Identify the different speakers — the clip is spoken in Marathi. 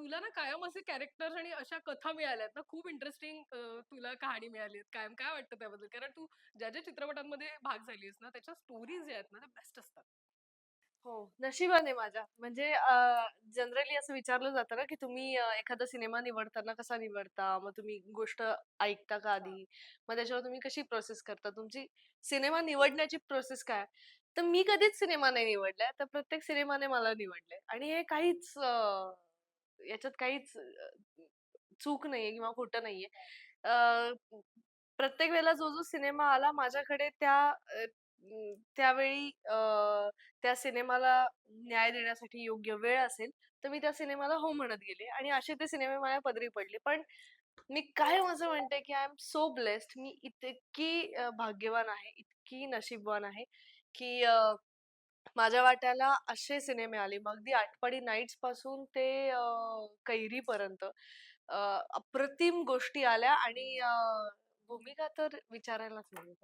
Speaker 1: तुला ना कायम असे कॅरेक्टर आणि अशा कथा मिळाल्यात ना खूप इंटरेस्टिंग तुला कहाणी मिळाली आहे कायम. काय वाटतं त्याबद्दल? कारण तू ज्या-ज्या चित्रपटांमध्ये भाग झालीयेस ना त्याच्या स्टोरीज ज्या आहेत ना त्या बेस्ट असतात.
Speaker 2: हो, नशिबाने माझ्या. म्हणजे जनरली असं विचारलं जातं ना, की तुम्ही एखादा सिनेमा निवडताना कसा निवडता? मग तुम्ही गोष्ट ऐकता का आधी? मग त्याच्यावर तुम्ही कशी प्रोसेस करता? तुमची सिनेमा निवडण्याची प्रोसेस काय? तर मी कधीच सिनेमा नाही निवडलाय. तर प्रत्येक सिनेमाने मला निवडलंय आणि हे काहीच याच्यात काहीच चूक नाहीये किंवा खोटं नाहीये. प्रत्येक वेळेला जो-जो सिनेमा आला माझ्याकडे त्या त्यावेळी त्या सिनेमाला न्याय देण्यासाठी योग्य वेळ असेल, तर मी त्या सिनेमाला हो म्हणत गेले आणि असे ते सिनेमे माझ्या पदरी पडले. पण मी काय माझं म्हणते, की आय एम सो ब्लेस्ड मी इतकी भाग्यवान आहे, इतकी नशीबवान आहे, की uh, माझ्या वाट्याला असे सिनेमे आले. मग अगदी आटपाडी नाईट्सपासून ते कैरीपर्यंत अप्रतिम गोष्टी आल्या आणि भूमिका तर विचारायलाच नाही